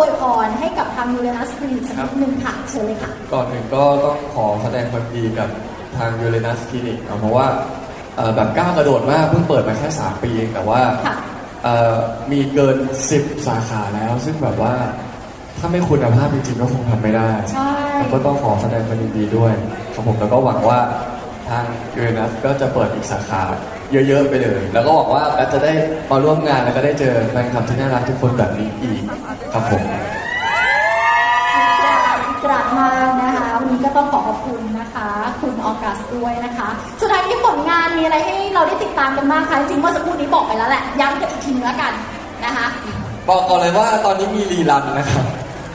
อวยพรให้กับทางยูเรนัสคลินิกสักนิดนึงค่ะเชิญเลยค่ะ ก่อนอื่นก็ต้องขอแสดงความดีกับทางยูเรนัสคลินิกเพราะว่าเอ่อแบบก้าวกระโดดมากเพิ่งเปิดมาแค่ 3 ปีเองแต่ว่าค่ะเอ่อมีเกิน 10 สาขาแล้ว ซึ่งแบบว่าถ้าไม่คุณภาพจริงๆก็คงทำไม่ได้ใช่แล้วก็ต้องขอแสดงความยินดีด้วยครับผมแล้วก็หวังว่า ทางยูเรนัสก็จะเปิดอีกสาขาเยอะๆไปเลย แล้วก็หวังว่าก็จะได้มาร่วมงานแล้วก็ได้เจอแฟนคลับที่น่ารักทุกคนแบบนี้อีกครับผมกราบมากนะคะวันนี้ก็ต้องขอขอบคุณนะคะ คุณออกัสด้วยนะคะ สุดท้ายนี้ผลงานมีอะไรให้เราได้ติดตามกันบ้างคะจริงๆเมื่อสักครู่นี้บอกไปแล้วแหละย้ำกันอีกทีนึงแล้วกันนะคะบอกก่อนเลยว่าตอนนี้มีรีรันนะครับ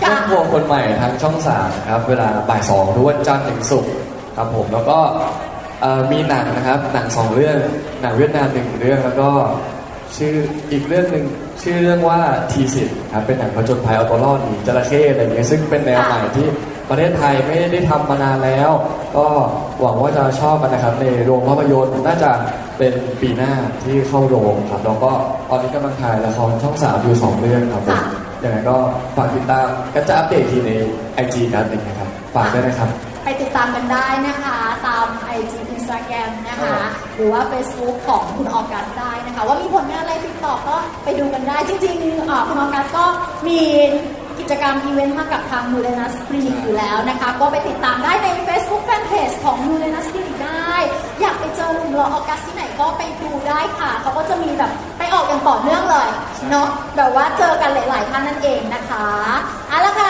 ค่ะเรื่องบัวคนใหม่ทางช่องสามครับ เวลาบ่ายสองทุกวันจันทร์ถึงศุกร์ครับผมแล้วก็ เอ่อมีหนังนะครับ หนังสองเรื่อง หนังเวียดนามหนึ่งเรื่องแล้วก็ชื่ออีกเรื่องหนึ่งชื่อเรื่องว่าทีสิทธ์ครับเป็นหนังผจญภัยเอาตัวรอดหนีจระเข้อะไรอย่างเงี้ยซึ่งเป็นแนวใหม่ที่ประเทศไทยไม่ได้ทำมานานแล้ว ก็หวังว่าจะชอบกันนะครับ ในโรงภาพยนตร์น่าจะเป็นปีหน้าที่เข้าโรงครับแล้วก็ตอนนี้กำลังถ่ายละครช่องสามอยู่สองเรื่องครับผมค่ะยังไงก็ฝากติดตามก็จะอัปเดตทีในไอจีกันเองนะครับฝากด้วยนะครับ ไปติดตามกันได้นะคะตาม IG นะคะ หรือว่า Facebook ของคุณออกัสได้นะคะ ว่ามีผลงานอะไรติดต่อก็ไปดูกันได้ จริงๆอ่าคุณออกัสก็มีกิจกรรมอีเวนต์มากับทางมูเรนัสคลินิกอยู่แล้วนะคะ ก็ไปติดตามได้ใน Facebook Fanpage ของมูเรนัสคลินิกได้ อยากไปเจอหนุ่มรอออกัสที่ไหนก็ไปดูได้ค่ะ เขาก็จะมีแบบไปออกอย่างต่อเนื่องเลยเนาะแบบว่าเจอกันหลาย ๆ ท่านนั่นเองนะคะเอาละค่ะ